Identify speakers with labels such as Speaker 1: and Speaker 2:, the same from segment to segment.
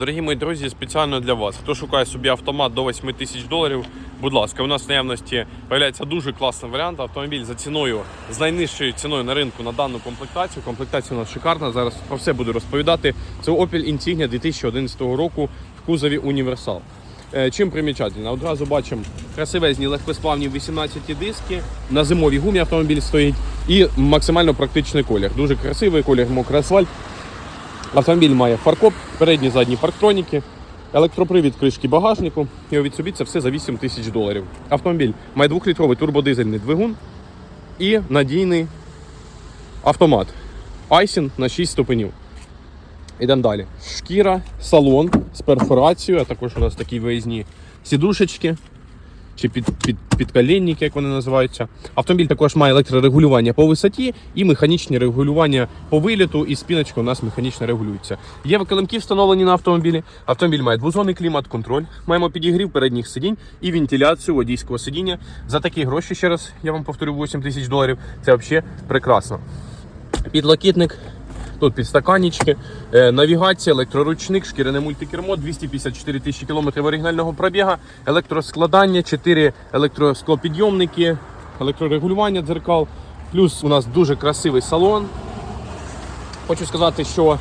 Speaker 1: Дорогі мої друзі, спеціально для вас. Хто шукає собі автомат до 8 тисяч доларів, будь ласка, у нас в наявності з'являється дуже класний варіант. Автомобіль за ціною, з найнижчою ціною на ринку на дану комплектацію. Комплектація у нас шикарна. Зараз про все буду розповідати. Це Opel Insignia 2011 року в кузові Універсал. Е, Чим примічательно? Одразу бачимо красивезні легкосплавні 18 диски. На зимовій гумі автомобіль стоїть і максимально практичний колір. Дуже красивий колір, мокрий асфальт. Автомобіль має фаркоп, передні задні парктроніки, електропривід кришки багажнику. І від собі це все за 8 тисяч доларів. Автомобіль має 2-літровий турбодизельний двигун і надійний автомат. Айсін на 6 ступенів. Ідемо далі. Шкіра, салон з перфорацією, а також у нас такі виїзні сідушечки чи під, під, підколінники, як вони називаються. Автомобіль також має електрорегулювання по висоті і механічні регулювання по виліту, і спіночка у нас механічно регулюється. Є викилимки встановлені на автомобілі. Автомобіль має двозонний клімат-контроль. Маємо підігрів передніх сидінь і вентиляцію водійського сидіння. За такі гроші, ще раз я вам повторю, 8 тисяч доларів. Це взагалі прекрасно. Підлокітник. Тут підстаканнички, е, навігація, електроручник, шкіряне мультикермо, 254 тисячі кілометрів оригінального пробіга, електроскладання, 4 електросклопідйомники, електрорегулювання дзеркал. Плюс у нас дуже красивий салон. Хочу сказати, що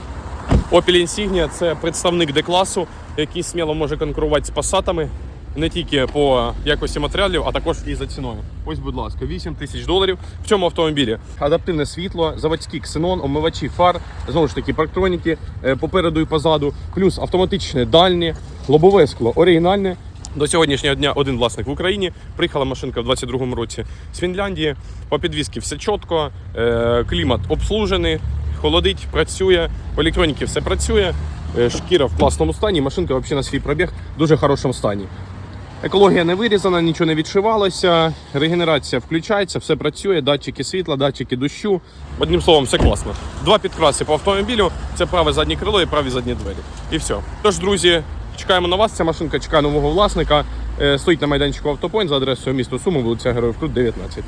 Speaker 1: Opel Insignia це представник D-класу, який сміло може конкурувати з Passatами не тільки по якості матеріалів, а також і за ціною. Ось, будь ласка, 8 тисяч доларів в цьому автомобілі. Адаптивне світло, заводський ксенон, омивачі фар, знову ж таки, парктроніки е, попереду і позаду, плюс автоматичне дальнє, лобове скло оригінальне. До сьогоднішнього дня один власник в Україні. Приїхала машинка в 22-му році з Фінляндії. По підвізки все чітко, е, клімат обслужений, холодить, працює, по електроніці все працює. е, Шкіра в класному стані, машинка взагалі на свій пробіг в дуже хорошому стані. Екологія не вирізана, нічого не відшивалося, регенерація включається, все працює, датчики світла, датчики дощу. Одним словом, все класно. Два підкраси по автомобілю це праве заднє крило і праві задні двері. І все. Тож, друзі, чекаємо на вас. Ця машинка чекає нового власника. Е, Стоїть на майданчику автопойнт за адресою місто Суми, вулиця Героїв Крут, 19.